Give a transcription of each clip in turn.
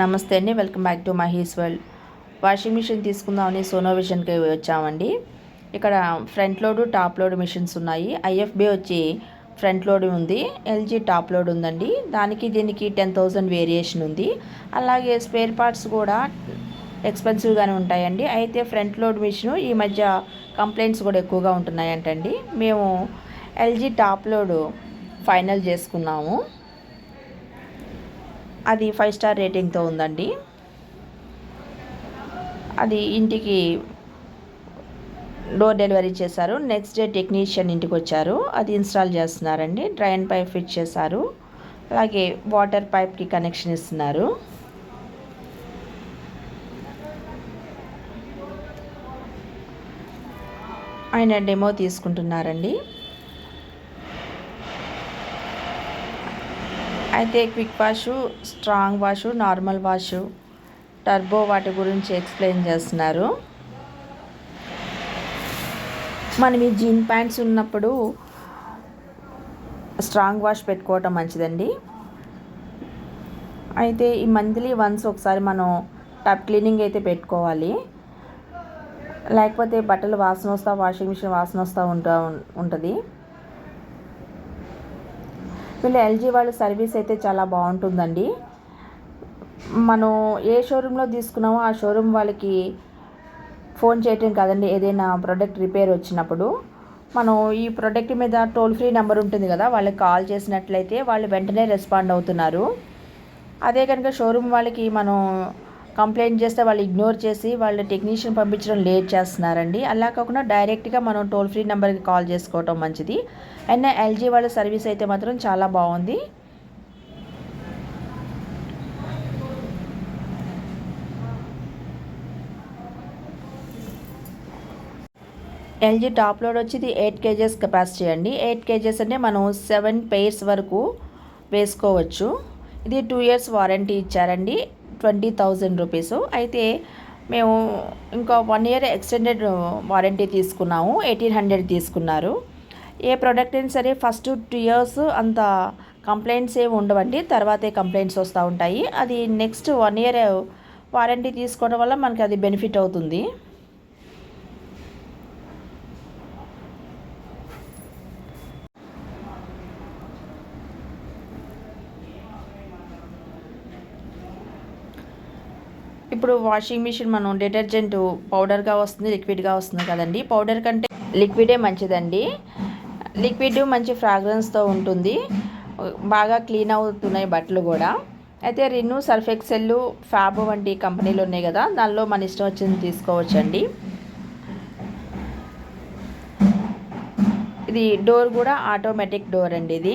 నమస్తే అండి welcome back to Mahi's world. Washing machine తీసుకుందామని సోనోవిషన్కి వచ్చామండి. ఇక్కడ front load top load machines ఉన్నాయి. ఐఎఫ్బి వచ్చి ఫ్రంట్ లోడ్ ఉంది ఎల్జీ టాప్ లోడ్ ఉందండి. దానికి దీనికి టెన్ థౌజండ్ వేరియేషన్ ఉంది. అలాగే స్పేర్ పార్ట్స్ కూడా ఎక్స్పెన్సివ్గానే ఉంటాయండి. అయితే ఫ్రంట్ లోడ్ మిషన్ ఈ మధ్య కంప్లైంట్స్ కూడా ఎక్కువగా ఉంటున్నాయంటండి. మేము ఎల్జీ టాప్ లోడ్ ఫైనల్ చేసుకున్నాము. అది ఫైవ్ స్టార్ రేటింగ్తో ఉందండి. అది ఇంటికి డోర్ డెలివరీ చేశారు. నెక్స్ట్ డే టెక్నీషియన్ ఇంటికి వచ్చారు. అది ఇన్స్టాల్ చేస్తున్నారండి. డ్రైన్ పైప్ ఫిట్ చేశారు. అలాగే వాటర్ పైప్కి కనెక్షన్ ఇస్తున్నారు. ఆయన డెమో తీసుకుంటున్నారండి. అయితే quick wash strong wash normal wash turbo వాటి గురించి ఎక్స్ప్లెయిన్ చేస్తున్నారు. మనం ఈ జీన్ ప్యాంట్స్ ఉన్నప్పుడు స్ట్రాంగ్ వాష్ పెట్టుకోవటం మంచిదండి. అయితే ఈ మంత్లీ వన్స్ ఒకసారి మనం టబ్ క్లీనింగ్ అయితే పెట్టుకోవాలి. లేకపోతే బట్టలు వాసన వస్తా వాషింగ్ మిషన్ వాసన వస్తూ ఉంటా ఉంటుంది. వీళ్ళు ఎల్జీ వాళ్ళ సర్వీస్ అయితే చాలా బాగుంటుందండి. మనం ఏ షోరూంలో తీసుకున్నామో ఆ షోరూమ్ వాళ్ళకి ఫోన్ చేయటం కాదండి ఏదైనా ప్రోడక్ట్ రిపేర్ వచ్చినప్పుడు. మనం ఈ ప్రోడక్ట్ మీద టోల్ ఫ్రీ నెంబర్ ఉంటుంది కదా వాళ్ళకి కాల్ చేసినట్లయితే వాళ్ళు వెంటనే రెస్పాండ్ అవుతున్నారు. అదే కనుక షోరూమ్ వాళ్ళకి మనం కంప్లైంట్ చేస్తే వాళ్ళు ఇగ్నోర్ చేసి వాళ్ళు టెక్నీషియన్ పంపించడం లేట్ చేస్తున్నారండి. అలా కాకుండా డైరెక్ట్గా మనం టోల్ ఫ్రీ నెంబర్కి కాల్ చేసుకోవటం మంచిది. అండ్ ఎల్జీ వాళ్ళ సర్వీస్ అయితే మాత్రం చాలా బాగుంది. ఎల్జీ టాప్ లోడ్ వచ్చి ఇది ఎయిట్ కేజెస్ కెపాసిటీ అండి. ఎయిట్ కేజెస్ అంటే మనం సెవెన్ పెయిర్స్ వరకు వేసుకోవచ్చు. ఇది టూ ఇయర్స్ వారంటీ ఇచ్చారండి. ట్వంటీ థౌజండ్ రూపీస్ అయితే మేము ఇంకా వన్ ఇయర్ ఎక్స్టెండెడ్ వారంటీ తీసుకున్నాము. ఎయిటీన్ హండ్రెడ్ తీసుకున్నారు. ఏ ప్రోడక్ట్ అయినా సరే ఫస్ట్ టూ ఇయర్స్ అంత కంప్లైంట్స్ ఏమి ఉండవండి. తర్వాతే కంప్లైంట్స్ వస్తూ ఉంటాయి. అది నెక్స్ట్ వన్ ఇయర్ వారంటీ తీసుకోవడం వల్ల మనకి అది బెనిఫిట్ అవుతుంది. ఇప్పుడు వాషింగ్ మిషన్ మనం డిటర్జెంట్ పౌడర్గా వస్తుంది లిక్విడ్గా వస్తుంది కదండి. పౌడర్ కంటే లిక్విడే మంచిదండి. లిక్విడ్ మంచి ఫ్రాగ్రెన్స్తో ఉంటుంది. బాగా క్లీన్ అవుతున్నాయి బట్టలు కూడా. అయితే రిన్ను సర్ఫెక్సెల్ ఫ్యాబ్ వంటి కంపెనీలు ఉన్నాయి కదా దానిలో మన ఇష్టం వచ్చింది తీసుకోవచ్చండి. ఇది డోర్ కూడా ఆటోమేటిక్ డోర్ అండి ఇది.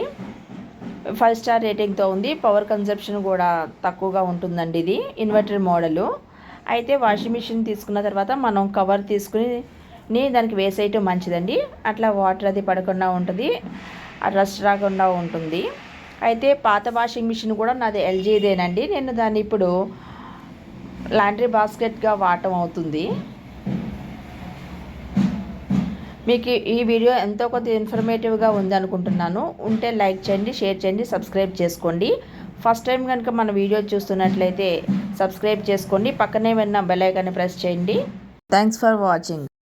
ఫైవ్ స్టార్ రేటింగ్తో ఉంది. పవర్ కన్సెప్షన్ కూడా తక్కువగా ఉంటుందండి ఇది ఇన్వర్టర్ మోడలు. అయితే వాషింగ్ మిషన్ తీసుకున్న తర్వాత మనం కవర్ తీసుకుని దానికి వేసేయటం మంచిదండి. అట్లా వాటర్ అది పడకుండా ఉంటుంది రస్ట్ రాకుండా ఉంటుంది. అయితే పాత వాషింగ్ మిషన్ కూడా నాది ఎల్జీదేనండి. నేను దాన్ని ఇప్పుడు లాండ్రీ బాస్కెట్గా వాడటం అవుతుంది. మీకు ఈ వీడియో ఎంతో కొంత ఇన్ఫర్మేటివ్గా ఉందనుకుంటున్నాను. ఉంటే లైక్ చేయండి షేర్ చేయండి సబ్స్క్రైబ్ చేసుకోండి. ఫస్ట్ టైం కనుక మన వీడియో చూస్తున్నట్లయితే సబ్స్క్రైబ్ చేసుకోండి. పక్కనే విన్న బెల్ ఐకాన్ని ప్రెస్ చేయండి. Thanks for watching